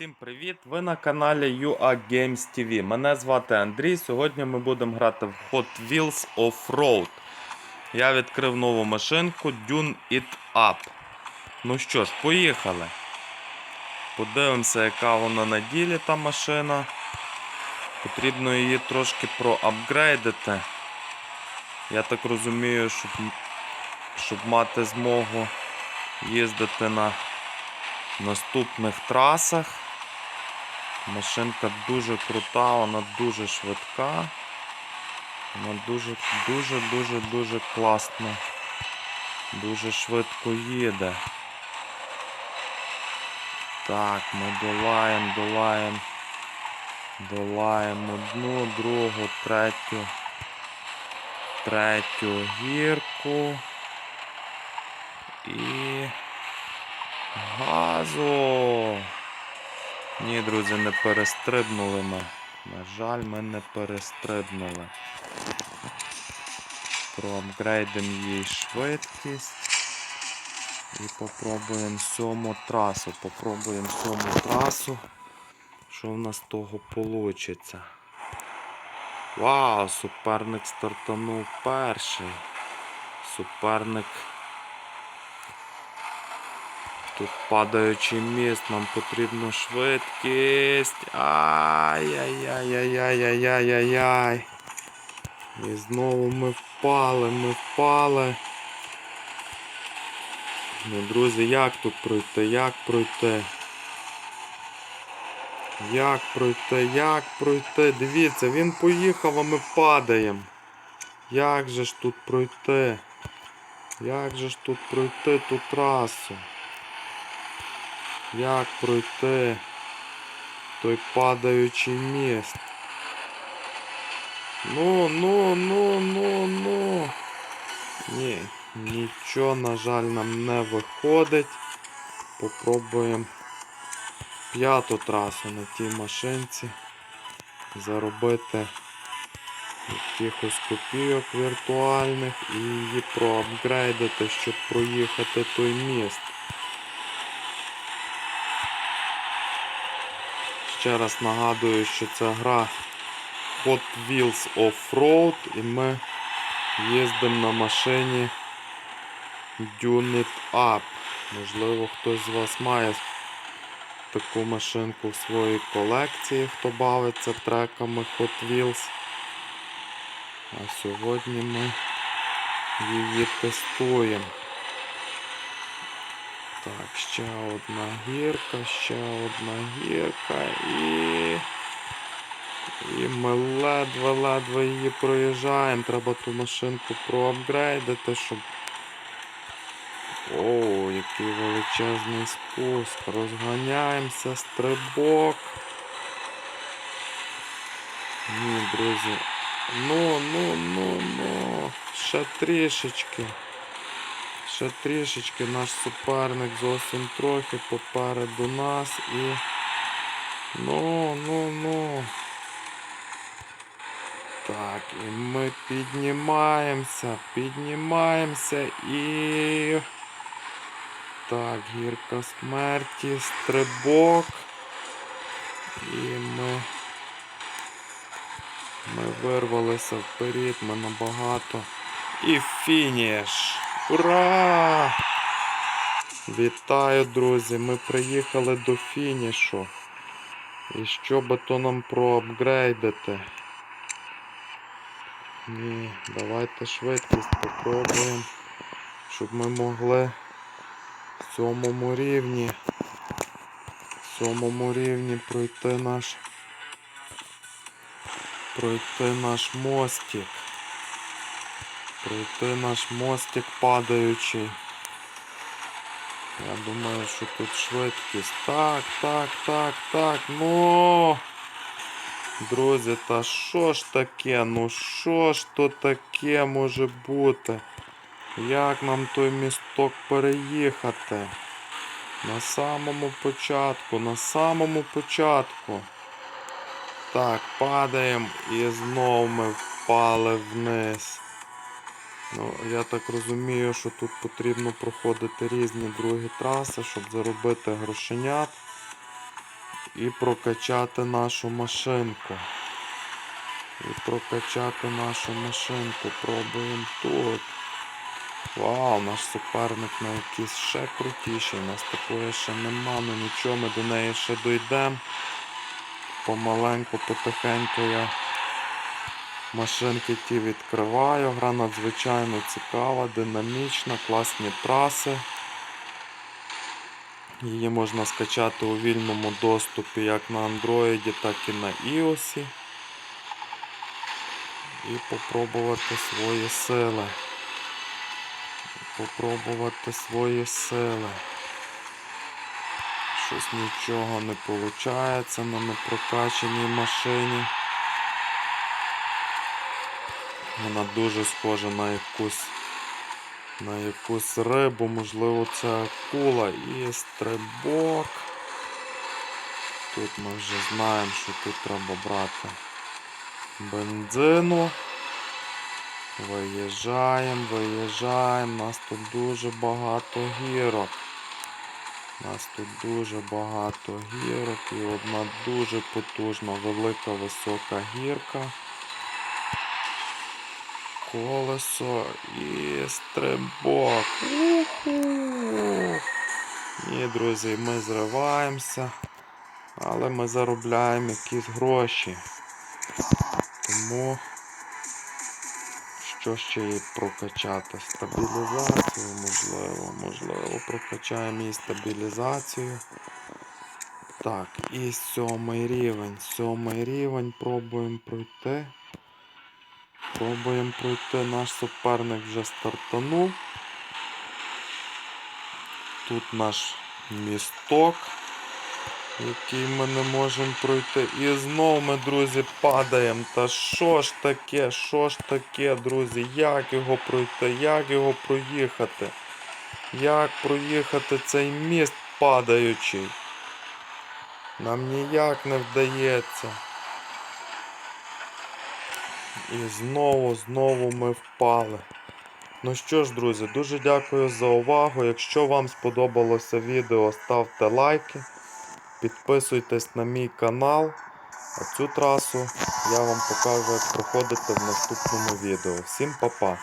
Всім привіт! Ви на каналі UA Games TV. Мене звати Андрій. Сьогодні ми будемо грати в Hot Wheels Off-Road. Я відкрив нову машинку Dune It Up. Ну що ж, поїхали. Подивимося, яка вона на ділі та машина. Потрібно її трошки проапгрейдити. Я так розумію, щоб, щоб мати змогу їздити на наступних трасах. Машинка дуже крута, вона дуже швидка. Вона дуже, дуже, дуже, дуже класно. Дуже швидко їде. Так, ми долаємо, долаємо. Долаємо одну, другу, третю. Третю гірку. І газу. Ні, друзі, не перестрибнули ми. На жаль, ми не перестрибнули. Проапгрейдимо їй швидкість. І попробуємо сьому трасу. Попробуємо сьому трасу. Що в нас з того вийде? Вау, суперник стартанув перший. Суперник Тут падаючий міст, нам потрібна швидкість. Ай-яй-яй-яй-яй-яй-яй-яй. І знову ми впали, ми впали. Ну, друзі, як тут пройти? Як пройти? Як пройти? Як пройти? Дивіться, він поїхав, а ми падаємо. Як же ж тут пройти? Як же ж тут пройти ту трасу? Як пройти той падаючий міст? Ну, ну, ну, ну, ну. Ні, нічого, на жаль, нам не виходить. Попробуємо п'яту трасу на тій машинці заробити якихось копійок віртуальних і її проапгрейдити, щоб проїхати той міст. Ще раз нагадую, що це гра Hot Wheels Off-Road і ми їздимо на машині Dune It Up. Можливо, хтось з вас має таку машинку в своїй колекції, хто бавиться треками Hot Wheels. А сьогодні ми її тестуємо. Так, ще одна гірка, ще одна гірка і. І ми ледве-ледве її проїжджаємо. Треба ту машинку проапгрейдити, щоб. Оу, який величезний спуск. Розганяємося, стрибок. Ні, друзі. Ну, ну, ну, ну. Ще трішечки. Ще трішечки наш суперник зовсім трохи попереду нас і. Ну, ну, ну. Так, і ми піднімаємося, піднімаємося і. Так, гірка смерті, стрибок. І ми. Ми вирвалися вперед, ми набагато. І фініш! Ура! Вітаю, друзі! Ми приїхали до фінішу. І що би то нам проапгрейдити? Ні, давайте швидкість попробуємо, щоб ми могли в сьомому рівні. В сьомому рівні пройти наш пройти наш мостик. Пройти наш мостик падаючий. Я думаю, що тут швидкість. Так, так, так, так, ну. Друзі, та що ж таке? Ну що ж то таке може бути? Як нам той місток переїхати? На самому початку, на самому початку. Так, падаємо і знову ми впали вниз. Ну, я так розумію, що тут потрібно проходити різні другі траси, щоб заробити грошенят. і прокачати нашу машинку. І прокачати нашу машинку. Пробуємо тут. Вау, наш суперник на якийсь ще крутіший. У нас такої ще нема, ну нічого, ми до неї ще дійдемо. Помаленьку, потихеньку я машинки ті відкриваю. Гра надзвичайно цікава, динамічна, класні траси. Її можна скачати у вільному доступі як на Android, так і на iOS. І попробувати свої сили. Попробувати свої сили. Щось нічого не виходить на непрокачаній машині. Вона дуже схожа на якусь на якусь рибу, можливо, це акула і стрибок. Тут ми вже знаємо, що тут треба брати бензину. Виїжджаємо, виїжджаємо. Нас тут дуже багато гірок. Нас тут дуже багато гірок і одна дуже потужна, велика висока гірка. Колесо і стрибок. Ні, друзі, ми зриваємося, але ми заробляємо якісь гроші. Тому що ще їй прокачати? Стабілізацію, можливо, можливо, прокачаємо її стабілізацію. Так, і сьомий рівень. Сьомий рівень пробуємо пройти. Пробуємо пройти. Наш суперник вже стартанув. Тут наш місток, який ми не можемо пройти. І знов ми, друзі, падаємо. Та що ж таке? Що ж таке, друзі? Як його пройти? Як його проїхати? Як проїхати цей міст падаючий? Нам ніяк не вдається. І знову, знову ми впали. Ну що ж, друзі, дуже дякую за увагу. Якщо вам сподобалося відео, ставте лайки, підписуйтесь на мій канал. А цю трасу я вам покажу, як проходити в наступному відео. Всім па-па!